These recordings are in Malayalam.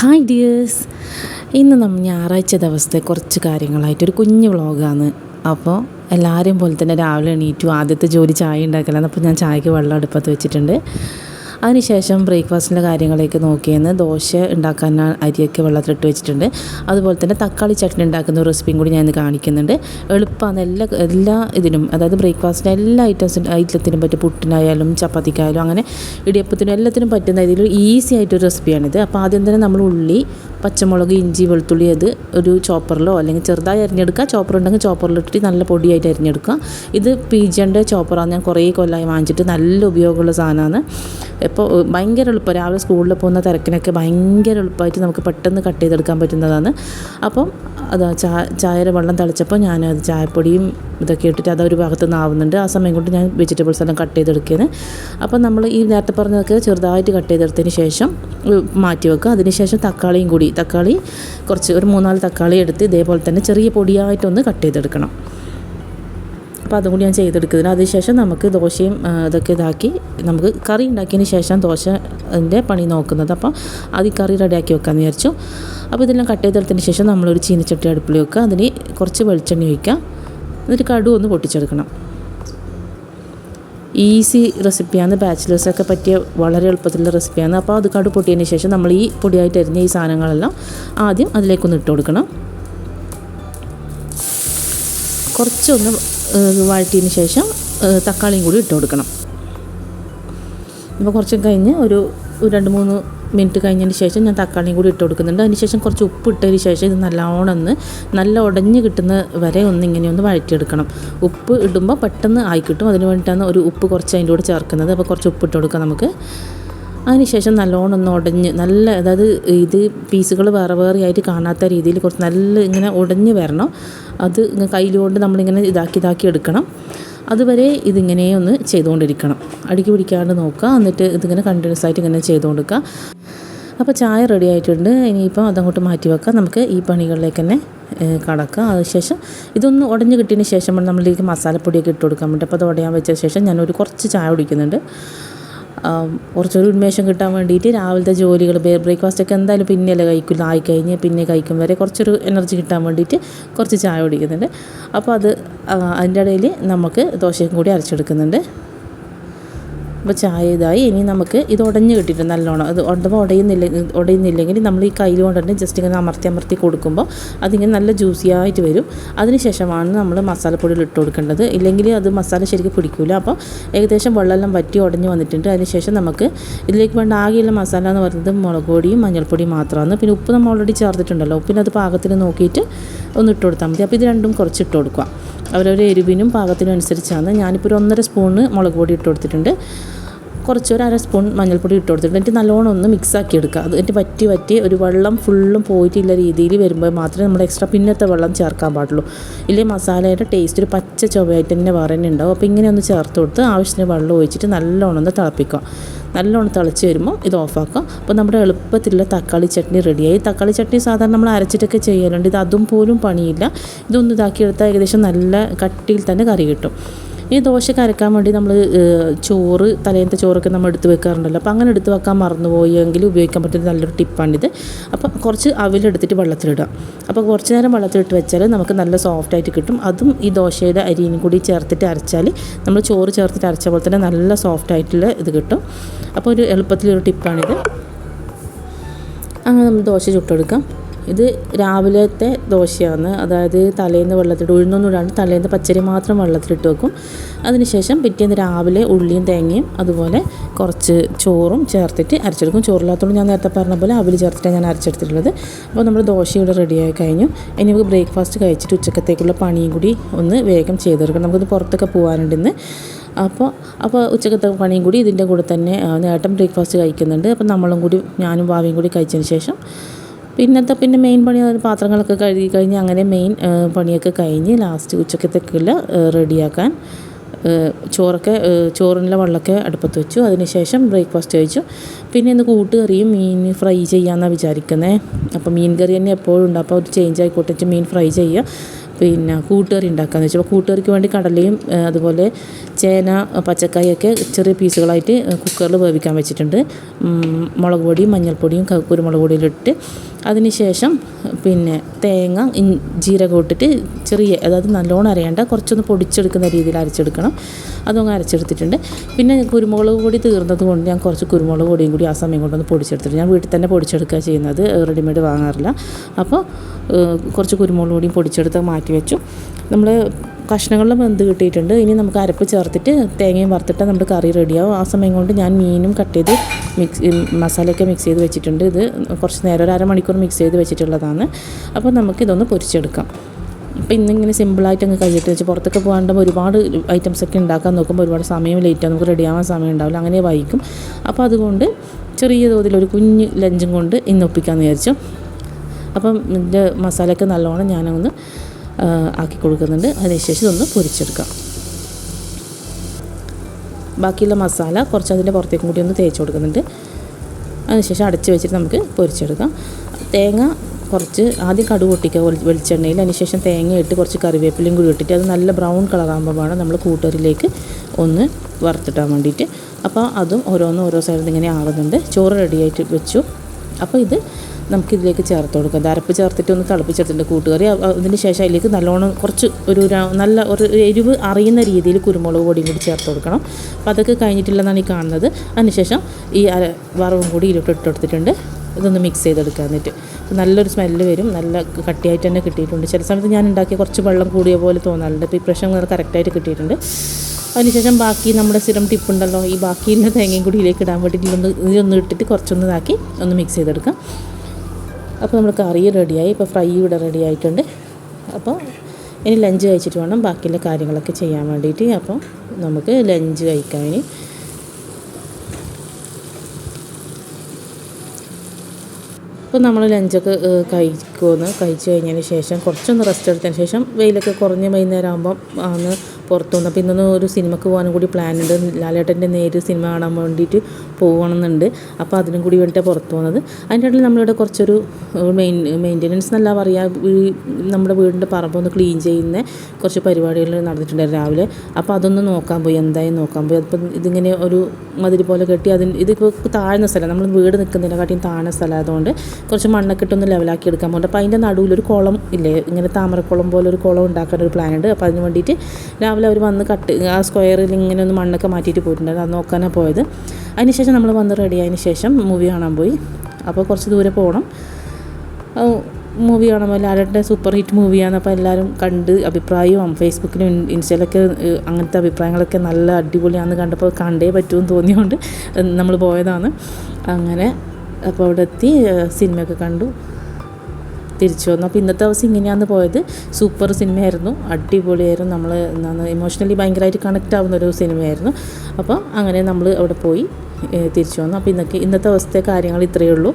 ഹായ് ഡിയേഴ്സ് ഇന്ന് നമ്മൾ ഞായറാഴ്ച ദിവസത്തെ കുറച്ച് കാര്യങ്ങളായിട്ട് ഒരു കുഞ്ഞു വ്ളോഗാണ്. അപ്പോൾ എല്ലാവരെയും പോലെ തന്നെ രാവിലെ എണീറ്റു ആദ്യത്തെ ജോലി ചായ ഉണ്ടാക്കലാണ്. അപ്പോൾ ഞാൻ ചായക്ക് വെള്ളം അടുപ്പത്ത് വെച്ചിട്ടുണ്ട്. അതിനുശേഷം ബ്രേക്ക്ഫാസ്റ്റിന്റെ കാര്യങ്ങളൊക്കെ നോക്കിയെന്ന് ദോശ ഉണ്ടാക്കാൻ അരിയൊക്കെ വെള്ളത്തിലിട്ട് വെച്ചിട്ടുണ്ട്. അതുപോലെ തന്നെ തക്കാളി ചട്നി ഉണ്ടാക്കുന്ന റെസിപ്പിയും കൂടി ഞാൻ ഇന്ന് കാണിക്കുന്നുണ്ട്. എളുപ്പമാണ് എല്ലാ എല്ലാ ഇതിനും അതായത് ബ്രേക്ക്ഫാസ്റ്റിന് എല്ലാ ഐറ്റംസിനും ഐറ്റത്തിനും പറ്റും പുട്ടിനായാലും ചപ്പാത്തിക്കായാലും അങ്ങനെ ഇടിയപ്പത്തിനും എല്ലാത്തിനും പറ്റുന്ന ഇതിൽ ഈസി ആയിട്ടൊരു റെസിപ്പിയാണിത്. അപ്പോൾ ആദ്യം തന്നെ നമ്മൾ ഉള്ളി പച്ചമുളക് ഇഞ്ചി വെളുത്തുള്ളി അത് ഒരു ചോപ്പറിലോ അല്ലെങ്കിൽ ചെറുതായി അരിഞ്ഞെടുക്കുക. ചോപ്പർ ഉണ്ടെങ്കിൽ ചോപ്പറിലിട്ടിട്ട് നല്ല പൊടിയായിട്ട് അരിഞ്ഞെടുക്കുക. ഇത് പീജന്റെ ചോപ്പറാണ്. ഞാൻ കുറേ കൊല്ലമായി വാങ്ങിച്ചിട്ട് നല്ല ഉപയോഗമുള്ള സാധനമാണ്. ഇപ്പോൾ ഭയങ്കര എളുപ്പം. രാവിലെ സ്കൂളിൽ പോകുന്ന തിരക്കിനൊക്കെ ഭയങ്കര എളുപ്പമായിട്ട് നമുക്ക് പെട്ടെന്ന് കട്ട് ചെയ്തെടുക്കാൻ പറ്റുന്നതാണ്. അപ്പം അതാ ചാ ചായയുടെ വെള്ളം തിളച്ചപ്പോൾ ഞാൻ അത് ചായപ്പൊടിയും ഇതൊക്കെ ഇട്ടിട്ട് അതൊരു ഭാഗത്ത് നിന്ന് ആവുന്നുണ്ട്. ആ സമയം കൊണ്ട് ഞാൻ വെജിറ്റബിൾസ് എല്ലാം കട്ട് ചെയ്തെടുക്കുകയാണ്. അപ്പം നമ്മൾ ഈ നേരത്തെ പറഞ്ഞതൊക്കെ ചെറുതായിട്ട് കട്ട് ചെയ്തെടുത്തതിന് ശേഷം മാറ്റി വെക്കുക. അതിനുശേഷം തക്കാളിയും കൂടി തക്കാളി കുറച്ച് ഒരു മൂന്നാൽ തക്കാളി എടുത്ത് ഇതേപോലെ തന്നെ ചെറിയ പൊടിയായിട്ടൊന്ന് കട്ട് ചെയ്തെടുക്കണം. അപ്പോൾ അതും കൂടി ഞാൻ ചെയ്തെടുക്കുന്നതിന് അതിനുശേഷം നമുക്ക് ദോശയും ഇതൊക്കെ ഇതാക്കി നമുക്ക് കറി ഉണ്ടാക്കിയതിന് ശേഷം ദോശ അതിന്റെ പണി നോക്കുന്നത്. അപ്പോൾ അത് കറി റെഡിയാക്കി വെക്കാമെന്ന് വിചാരിച്ചു. അപ്പോൾ ഇതെല്ലാം കട്ട് ചെയ്തെടുത്തതിന് ശേഷം നമ്മളൊരു ചീനച്ചട്ടി അടുപ്പിൽ വെക്കുക. അതിന് കുറച്ച് വെളിച്ചെണ്ണ ഒഴിക്കുക. എന്നിട്ട് കടു ഒന്ന് പൊട്ടിച്ചെടുക്കണം. ഈസി റെസിപ്പിയാണ്. ബാച്ചിലേഴ്സൊക്കെ പറ്റിയ വളരെ എളുപ്പത്തിലുള്ള റെസിപ്പിയാണ്. അപ്പോൾ അത് കടു പൊട്ടിയതിന് ശേഷം നമ്മൾ ഈ പൊടിയായിട്ട് അരിഞ്ഞ ഈ സാധനങ്ങളെല്ലാം ആദ്യം അതിലേക്കൊന്ന് ഇട്ട് കൊടുക്കണം. കുറച്ചൊന്ന് വഴറ്റിയതിന് ശേഷം തക്കാളിയും കൂടി ഇട്ട് കൊടുക്കണം. അപ്പോൾ കുറച്ച് കഴിഞ്ഞ് ഒരു രണ്ട് മൂന്ന് മിനിറ്റ് കഴിഞ്ഞതിന് ശേഷം ഞാൻ തക്കാളിയും കൂടി ഇട്ട് കൊടുക്കുന്നുണ്ട്. അതിന് ശേഷം കുറച്ച് ഉപ്പ് ഇട്ടതിന് ശേഷം ഇത് നല്ലോണം ഒന്ന് നല്ല ഉടഞ്ഞ് കിട്ടുന്ന വരെ ഒന്ന് ഇങ്ങനെ ഒന്ന് വഴറ്റിയെടുക്കണം. ഉപ്പ് ഇടുമ്പോൾ പെട്ടെന്ന് ആയി കിട്ടും. അതിന് വേണ്ടിയിട്ടാണ് ഒരു ഉപ്പ് കുറച്ച് അതിന്റെ കൂടെ ചേർക്കുന്നത്. അപ്പോൾ കുറച്ച് ഉപ്പ് ഇട്ട് കൊടുക്കാം നമുക്ക്. അതിനുശേഷം നല്ലോണം ഒന്ന് ഉടഞ്ഞ് നല്ല അതായത് ഇത് പീസുകൾ വേറെ വേറെ ആയിട്ട് കാണാത്ത രീതിയിൽ കുറച്ച് നല്ല ഇങ്ങനെ ഉടഞ്ഞ് വരണം. അത് കയ്യിലുകൊണ്ട് നമ്മളിങ്ങനെ ഇതാക്കി ഇതാക്കി എടുക്കണം. അതുവരെ ഇതിങ്ങനെ ഒന്ന് ചെയ്തുകൊണ്ടിരിക്കണം. അടുക്കി പിടിക്കാണ്ട് നോക്കുക. എന്നിട്ട് ഇതിങ്ങനെ കണ്ടിന്യൂസ് ആയിട്ട് ഇങ്ങനെ ചെയ്തുകൊടുക്കുക. അപ്പോൾ ചായ റെഡി ആയിട്ടുണ്ട്. ഇനിയിപ്പോൾ അതങ്ങോട്ട് മാറ്റി വെക്കാം. നമുക്ക് ഈ പണികളിലേക്ക് തന്നെ കടക്കുക കടക്കാം. അതിനുശേഷം ഇതൊന്ന് ഉടഞ്ഞ് കിട്ടിയതിന് ശേഷം നമ്മളിലേക്ക് മസാലപ്പൊടിയൊക്കെ ഇട്ട് കൊടുക്കാൻ വേണ്ടി. അപ്പോൾ അത് ഉടയാൻ വെച്ച ശേഷം ഞാനൊരു കുറച്ച് ചായ കുടിക്കുന്നുണ്ട്. കുറച്ചൊരു ഉന്മേഷം കിട്ടാൻ വേണ്ടിയിട്ട് രാവിലത്തെ ജോലികൾ ബ്രേക്ക്ഫാസ്റ്റ് ഒക്കെ എന്തായാലും പിന്നെയല്ലേ ആയി ആയിക്കഴിഞ്ഞ് പിന്നെ കഴിക്കും വരെ കുറച്ചൊരു എനർജി കിട്ടാൻ വേണ്ടിയിട്ട് കുറച്ച് ചായ കുടിക്കുന്നുണ്ട്. അപ്പോൾ അത് അതിന്റെ ഇടയിൽ നമുക്ക് ദോശയും കൂടി അരച്ചെടുക്കുന്നുണ്ട്. അപ്പോൾ ചായ ഇതായി. ഇനി നമുക്ക് ഇത് ഉടഞ്ഞ് കിട്ടിയിട്ട് നല്ലോണം അത് ഉടമ്പോൾ ഉടയുന്നില്ല ഉടയുന്നില്ലെങ്കിൽ നമ്മൾ ഈ കയ്യിൽ കൊണ്ട് തന്നെ ജസ്റ്റ് ഇങ്ങനെ അമർത്തി അമർത്തി കൊടുക്കുമ്പോൾ അതിങ്ങനെ നല്ല ജ്യൂസി ആയിട്ട് വരും. അതിനുശേഷമാണ് നമ്മൾ മസാലപ്പൊടിയിൽ ഇട്ട് കൊടുക്കേണ്ടത്. ഇല്ലെങ്കിൽ അത് മസാല ശരിക്കും പിടിക്കില്ല അപ്പോൾ ഏകദേശം വെള്ളമെല്ലാം വറ്റി ഉടഞ്ഞ് വന്നിട്ടുണ്ട്. അതിനുശേഷം നമുക്ക് ഇതിലേക്ക് വേണ്ട ആകെയുള്ള മസാല എന്ന് പറയുന്നത് മുളക് പൊടിയും മഞ്ഞൾപ്പൊടിയും മാത്രമാണ്. പിന്നെ ഉപ്പ് നമ്മൾ ഓൾറെഡി ചേർത്തിട്ടുണ്ടല്ലോ. ഉപ്പിനത് പാകത്തിന് നോക്കിയിട്ട് ഒന്ന് ഇട്ട് കൊടുത്താൽ മതി. അപ്പോൾ ഇത് രണ്ടും കുറച്ച് ഇട്ട് കൊടുക്കുക. അവരവരുടെ എരിവിനും പാകത്തിനും അനുസരിച്ചാണ്. ഞാനിപ്പോൾ ഒരു ഒന്നര സ്പൂണ് മുളക് പൊടി ഇട്ട് കൊടുത്തിട്ടുണ്ട്. കുറച്ച് ഒരു അര സ്പൂൺ മഞ്ഞൾപ്പൊടി ഇട്ട് കൊടുത്തിട്ടുണ്ട്. എന്നിട്ട് നല്ലോണം ഒന്ന് മിക്സ് ആക്കി എടുക്കുക. അത് എന്നിട്ട് വറ്റി വറ്റി ഒരു വെള്ളം ഫുള്ളും പോയിട്ടില്ല രീതിയിൽ വരുമ്പോൾ മാത്രമേ നമ്മൾ എക്സ്ട്രാ പിന്നത്തെ വെള്ളം ചേർക്കാൻ പാടുള്ളൂ. ഇല്ലേ മസാലയുടെ ടേസ്റ്റ് ഒരു പച്ച ചൊവ്വയായിട്ട് തന്നെ വേറെ തന്നെ ഉണ്ടാവും. അപ്പോൾ ഇങ്ങനെ ഒന്ന് ചേർത്ത് കൊടുത്ത് ആവശ്യത്തിന് വെള്ളം ഒഴിച്ചിട്ട് നല്ലോണം ഒന്ന് തിളപ്പിക്കുക. നല്ലോണം തിളച്ച് വരുമ്പോൾ ഇത് ഓഫാക്കുക അപ്പോൾ നമ്മുടെ എളുപ്പത്തിലുള്ള തക്കാളി ചട്നി റെഡിയായി. തക്കാളി ചട്നി സാധാരണ നമ്മൾ അരച്ചിട്ടൊക്കെ ചെയ്യാറുണ്ട്. ഇത് അതും പോലും പണിയില്ല. ഇതൊന്നും ഇതാക്കിയെടുത്താൽ ഏകദേശം നല്ല കട്ടിയിൽ തന്നെ കറി കിട്ടും. ഈ ദോശ കരക്കാൻ വേണ്ടി നമ്മൾ ചോറ് തലേന്നത്തെ ചോറൊക്കെ നമ്മൾ എടുത്ത് വെക്കാറുണ്ടല്ലോ. അപ്പോൾ അങ്ങനെ എടുത്ത് വെക്കാൻ മറന്നുപോയെങ്കിൽ ഉപയോഗിക്കാൻ പറ്റുന്ന നല്ലൊരു ടിപ്പാണിത്. അപ്പോൾ കുറച്ച് അവിലെടുത്തിട്ട് വെള്ളത്തിലിടുക. അപ്പോൾ കുറച്ച് നേരം വെള്ളത്തിലിട്ട് വെച്ചാൽ നമുക്ക് നല്ല സോഫ്റ്റായിട്ട് കിട്ടും. അതും ഈ ദോശയുടെ അരിയും കൂടി ചേർത്തിട്ട് അരച്ചാൽ നമ്മൾ ചോറ് ചേർത്തിട്ട് അരച്ച പോലെ തന്നെ നല്ല സോഫ്റ്റായിട്ടുള്ള ഇത് കിട്ടും. അപ്പോൾ ഒരു എളുപ്പത്തിലൊരു ടിപ്പാണിത്. അങ്ങനെ നമ്മൾ ദോശ ചുട്ടെടുക്കാം. ഇത് രാവിലത്തെ ദോശയാണ്. അതായത് തലേന്ന് വെള്ളത്തിലിട്ട് ഉഴുന്നൊന്നും തലേന്ന് പച്ചരി മാത്രം വെള്ളത്തിലിട്ട് വെക്കും. അതിനുശേഷം പിറ്റേന്ന് രാവിലെ ഉള്ളിയും തേങ്ങയും അതുപോലെ കുറച്ച് ചോറും ചേർത്തിട്ട് അരച്ചെടുക്കും. ചോറില്ലാത്തതുകൊണ്ട് ഞാൻ നേരത്തെ പറഞ്ഞ പോലെ അവിൽ ചേർത്തിട്ടാണ് ഞാൻ അരച്ചെടുത്തിട്ടുള്ളത്. അപ്പോൾ നമ്മൾ ദോശ ഇവിടെ റെഡിയായി കഴിഞ്ഞു. ഇനി നമുക്ക് ബ്രേക്ക്ഫാസ്റ്റ് കഴിച്ചിട്ട് ഉച്ചക്കത്തേക്കുള്ള പണിയും കൂടി ഒന്ന് വേഗം ചെയ്തെടുക്കണം. നമുക്കിത് പുറത്തൊക്കെ പോകാനുണ്ട് ഇന്ന് അപ്പോൾ അപ്പോൾ ഉച്ചക്കത്തെ പണിയും കൂടി ഇതിന്റെ കൂടെ തന്നെ നേട്ടം ബ്രേക്ക്ഫാസ്റ്റ് കഴിക്കുന്നുണ്ട്. അപ്പോൾ നമ്മളും കൂടി ഞാനും ഭാവിയും കൂടി കഴിച്ചതിന് ശേഷം പിന്നത്തെ പിന്നെ മെയിൻ പണി പാത്രങ്ങളൊക്കെ കഴുകി കഴിഞ്ഞ് അങ്ങനെ മെയിൻ പണിയൊക്കെ കഴിഞ്ഞ് ലാസ്റ്റ് ഉച്ചക്കത്തേക്കുള്ള റെഡിയാക്കാൻ ചോറൊക്കെ ചോറിനുള്ള വെള്ളമൊക്കെ അടുപ്പത്ത് വെച്ചു. അതിനുശേഷം ബ്രേക്ക്ഫാസ്റ്റ് കഴിച്ചു. പിന്നെ ഇന്ന് കൂട്ടുകറിയും മീൻ ഫ്രൈ ചെയ്യാമെന്നാണ് വിചാരിക്കുന്നത് അപ്പോൾ മീൻ കറി തന്നെ എപ്പോഴും ഉണ്ട്. അപ്പോൾ ഒരു ചേഞ്ച് ആയിക്കോട്ടെ മീൻ ഫ്രൈ ചെയ്യുക. പിന്നെ കൂട്ടുകറി ഉണ്ടാക്കാമെന്ന് വെച്ചാൽ കൂട്ടുകറിക്ക് വേണ്ടി കടലയും അതുപോലെ ചേന പച്ചക്കായൊക്കെ ചെറിയ പീസുകളായിട്ട് കുക്കറിൽ വേവിക്കാൻ വെച്ചിട്ടുണ്ട്. മുളക് പൊടിയും മഞ്ഞൾപ്പൊടിയും കുരുമുളക് പൊടിയിലിട്ട് അതിന് ശേഷം പിന്നെ തേങ്ങ ജീരകം ഇട്ടിട്ട് ചെറിയ അതായത് നല്ലോണം അരയേണ്ട കുറച്ചൊന്ന് പൊടിച്ചെടുക്കുന്ന രീതിയിൽ അരച്ചെടുക്കണം. അതൊന്ന് അരച്ചെടുത്തിട്ടുണ്ട്. പിന്നെ കുരുമുളക് പൊടി തീർന്നത് കൊണ്ട് ഞാൻ കുറച്ച് കുരുമുളക് പൊടിയും കൂടി ആ സമയം കൊണ്ടൊന്ന് പൊടിച്ചെടുത്തിട്ട് ഞാൻ വീട്ടിൽ തന്നെ പൊടിച്ചെടുക്കുക ചെയ്യുന്നത് റെഡിമെയ്ഡ് വാങ്ങാറില്ല. അപ്പോൾ കുറച്ച് കുരുമുളക് പൊടിയും പൊടിച്ചെടുത്ത് മാറ്റി വെച്ചു. നമ്മൾ കഷ്ണങ്ങളിലും വെന്ത് കിട്ടിയിട്ടുണ്ട്. ഇനി നമുക്ക് അരപ്പ് ചേർത്തിട്ട് തേങ്ങയും വറുത്തിട്ട് നമ്മുടെ കറി റെഡിയാവും ആ സമയം കൊണ്ട് ഞാൻ മീനും കട്ട് ചെയ്ത് മിക്സ് മസാലയൊക്കെ മിക്സ് ചെയ്ത് വെച്ചിട്ടുണ്ട്. ഇത് കുറച്ച് നേരം ഒരു അരമണിക്കൂർ മിക്സ് ചെയ്ത് വെച്ചിട്ടുള്ളതാണ്. അപ്പോൾ നമുക്കിതൊന്ന് പൊരിച്ചെടുക്കാം. അപ്പോൾ ഇന്നിങ്ങനെ സിമ്പിളായിട്ട് അങ്ങ് കഴിച്ചിട്ട് വെച്ച് പുറത്തൊക്കെ പോകാണ്ട് ഒരുപാട് ഐറ്റംസ് ഒക്കെ ഉണ്ടാക്കാൻ നോക്കുമ്പോൾ ഒരുപാട് സമയം ലേറ്റാണ് നമുക്ക് റെഡിയാവാൻ സമയം ഉണ്ടാവില്ല. അങ്ങനെ വായിക്കും അപ്പോൾ അതുകൊണ്ട് ചെറിയ തോതിൽ ഒരു കുഞ്ഞ് ലഞ്ചും കൊണ്ട് ഇന്ന് ഒപ്പിക്കാമെന്ന് വിചാരിച്ചു. അപ്പം ഇതിന്റെ മസാലയൊക്കെ നല്ലോണം ഞാനൊന്ന് ആക്കി കൊടുക്കുന്നുണ്ട്. അതിനുശേഷം ഇതൊന്ന് പൊരിച്ചെടുക്കാം. ബാക്കിയുള്ള മസാല കുറച്ച് അതിന്റെ പുറത്തേക്കും കൂടി ഒന്ന് തേച്ച് കൊടുക്കുന്നുണ്ട്. അതിനുശേഷം അടച്ച് വെച്ചിട്ട് നമുക്ക് പൊരിച്ചെടുക്കാം. തേങ്ങ കുറച്ച് ആദ്യം കടുക് പൊട്ടിക്കുക വെളിച്ചെണ്ണയിൽ. അതിനുശേഷം തേങ്ങ ഇട്ട് കുറച്ച് കറിവേപ്പിലയും കൂടി ഇട്ടിട്ട് അത് നല്ല ബ്രൗൺ കളറാകുമ്പോൾ വേണം നമ്മൾ കൂട്ടറിലേക്ക് ഒന്ന് വറുത്തിട്ടാൻ വേണ്ടിയിട്ട്. അപ്പോൾ അതും ഓരോന്നും ഓരോ സൈഡിൽ ഇങ്ങനെ ആകുന്നുണ്ട് ചോറ് റെഡിയായിട്ട് വെച്ചു. അപ്പോൾ ഇത് നമുക്കിതിലേക്ക് ചേർത്ത് കൊടുക്കാം. അരപ്പ് ചേർത്തിട്ട് ഒന്ന് തിളപ്പിച്ചെടുത്തിട്ട് കൂട്ടുകറി. അതിന് ശേഷം അതിലേക്ക് നല്ലോണം കുറച്ച് ഒരു നല്ല ഒരു എരിവ് അറിയുന്ന രീതിയിൽ കുരുമുളക് പൊടിയും കൂടി ചേർത്ത് കൊടുക്കണം. അപ്പോൾ അതൊക്കെ കഴിഞ്ഞിട്ടില്ലെന്നാണ് ഈ കാണുന്നത്. അതിനുശേഷം ഈ അര വറവും കൂടി ഇതിലോട്ട് ഇട്ട് കൊടുത്തിട്ടുണ്ട്. ഇതൊന്ന് മിക്സ് ചെയ്തെടുക്കാൻ എന്നിട്ട്. നല്ലൊരു സ്മെല്ല് വരും. നല്ല കട്ടിയായിട്ട് തന്നെ കിട്ടിയിട്ടുണ്ട്. ചില സമയത്ത് ഞാൻ ഉണ്ടാക്കിയ കുറച്ച് വെള്ളം കൂടിയ പോലെ തോന്നാറുണ്ട്. ഇപ്പോൾ ഈ പ്രശ്നം കറക്റ്റായിട്ട് കിട്ടിയിട്ടുണ്ട്. അതിനുശേഷം ബാക്കി നമ്മുടെ സ്ഥിരം ടിപ്പുണ്ടല്ലോ ഈ ബാക്കിയുള്ള തേങ്ങയും കൂടി ഇതിലേക്ക് ഇടാൻ വേണ്ടിയിട്ട് ഒന്ന് ഇതൊന്ന് ഇട്ടിട്ട് കുറച്ചൊന്ന് ഇതാക്കി ഒന്ന് മിക്സ് ചെയ്തെടുക്കാം. അപ്പോൾ നമ്മൾ കറി റെഡിയായി ഇപ്പോൾ ഫ്രൈ ഇവിടെ റെഡി ആയിട്ടുണ്ട്. അപ്പോൾ ഇനി ലഞ്ച് കഴിച്ചിട്ട് വേണം. ബാക്കിയുള്ള കാര്യങ്ങളൊക്കെ ചെയ്യാൻ വേണ്ടിയിട്ട് അപ്പോൾ നമുക്ക് ലഞ്ച് കഴിക്കാൻ ഇനി. അപ്പോൾ നമ്മൾ ലഞ്ചൊക്കെ കഴിക്കുമെന്ന്. കഴിച്ചു കഴിഞ്ഞതിന് ശേഷം കുറച്ചൊന്ന് റെസ്റ്റ് എടുത്തതിന് ശേഷം വെയിലൊക്കെ കുറഞ്ഞ് വൈകുന്നേരം ആകുമ്പം ആണ് പുറത്തു വന്നു അപ്പോൾ ഇന്നൊന്ന് ഒരു സിനിമക്ക് പോകാനും കൂടി പ്ലാൻ ഉണ്ട്. ലാലേട്ടന്റെ നേര് സിനിമ കാണാൻ വേണ്ടിയിട്ട് പോകണമെന്നുണ്ട്. അപ്പോൾ അതിനും കൂടി വേണ്ടിയിട്ടാണ് പുറത്തു പോകുന്നത് അതിന്റെ ഇടയിൽ നമ്മളിവിടെ കുറച്ചൊരു മെയിൻ മെയിന്റനൻസ് എന്നല്ല പറയുക നമ്മുടെ വീടിന്റെ പറമ്പൊന്ന് ക്ലീൻ ചെയ്യുന്ന കുറച്ച് പരിപാടികൾ നടന്നിട്ടുണ്ടായിരുന്നു രാവിലെ. അപ്പോൾ അതൊന്ന് നോക്കാൻ പോയി. എന്തായാലും നോക്കാൻ പോയി. അതിപ്പോൾ ഇതിങ്ങനെ ഒരു മതിരി പോലെ കെട്ടി അതിന് ഇതിപ്പോൾ താഴ്ന്ന സ്ഥലം. നമ്മൾ വീട് നിൽക്കുന്നതിനെക്കാട്ടിയും താഴ്ന്ന സ്ഥലം ആയതുകൊണ്ട് കുറച്ച് മണ്ണൊക്കെ ഇട്ടൊന്ന് ലെവലാക്കി എടുക്കാൻ പോകുന്നുണ്ട് അപ്പോൾ അതിന്റെ നടുവിൽ ഒരു കുളം ഇല്ലേ? ഇങ്ങനെ താമരക്കുളം പോലെ ഒരു കുളം ഉണ്ടാക്കാൻ ഒരു പ്ലാൻ ഉണ്ട്. അപ്പോൾ അതിന് വേണ്ടിയിട്ട് രാവിലെ അവർ വന്ന് കട്ട് ആ സ്ക്വയറിൽ ഇങ്ങനെ ഒന്ന് മണ്ണൊക്കെ മാറ്റിയിട്ട് പോയിട്ടുണ്ടായിരുന്നു. അത് നോക്കാനാണ് പോയത്. അതിനുശേഷം നമ്മൾ വന്ന് റെഡി ആയതിന് ശേഷം മൂവി കാണാൻ പോയി. അപ്പോൾ കുറച്ച് ദൂരെ പോകണം മൂവി കാണുമ്പോൾ ആരുടെ സൂപ്പർ ഹിറ്റ് മൂവിയാണ് അപ്പോൾ എല്ലാവരും കണ്ട് അഭിപ്രായവും ഫേസ്ബുക്കിലും ഇൻസ്റ്റയിലൊക്കെ അങ്ങനത്തെ അഭിപ്രായങ്ങളൊക്കെ നല്ല അടിപൊളിയാണെന്ന് കണ്ടപ്പോൾ കണ്ടേ പറ്റുമെന്ന് തോന്നിയതുകൊണ്ട് നമ്മൾ പോയതാണ്. അങ്ങനെ അപ്പോൾ അവിടെ എത്തി സിനിമയൊക്കെ കണ്ടു. തിരിച്ചു വന്നു. അപ്പോൾ ഇന്നത്തെ ദിവസം ഇങ്ങനെയാണ് പോയത്. സൂപ്പർ സിനിമയായിരുന്നു. അടിപൊളിയായിരുന്നു. നമ്മൾ എന്താണ് ഇമോഷണലി ഭയങ്കരമായിട്ട് കണക്റ്റ് ആവുന്ന ഒരു സിനിമയായിരുന്നു. അപ്പോൾ അങ്ങനെ നമ്മൾ അവിടെ പോയി തിരിച്ചു വന്നു. അപ്പോൾ ഇന്നൊക്കെ ഇന്നത്തെ ദിവസത്തെ കാര്യങ്ങൾ ഇത്രയേ ഉള്ളൂ.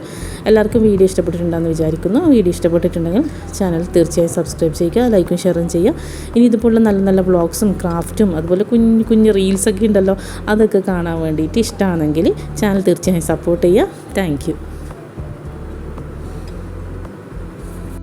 എല്ലാവർക്കും വീഡിയോ ഇഷ്ടപ്പെട്ടിട്ടുണ്ടെന്ന് വിചാരിക്കുന്നു. വീഡിയോ ഇഷ്ടപ്പെട്ടിട്ടുണ്ടെങ്കിൽ ചാനൽ തീർച്ചയായും സബ്സ്ക്രൈബ് ചെയ്യുക ലൈക്കും ഷെയറും ചെയ്യുക. ഇനി ഇതുപോലുള്ള നല്ല നല്ല വ്ളോഗ്സും ക്രാഫ്റ്റും അതുപോലെ കുഞ്ഞു കുഞ്ഞ് റീൽസൊക്കെ ഉണ്ടല്ലോ അതൊക്കെ കാണാൻ വേണ്ടിയിട്ട് ഇഷ്ടമാണെങ്കിൽ ചാനൽ തീർച്ചയായും സപ്പോർട്ട് ചെയ്യുക. താങ്ക്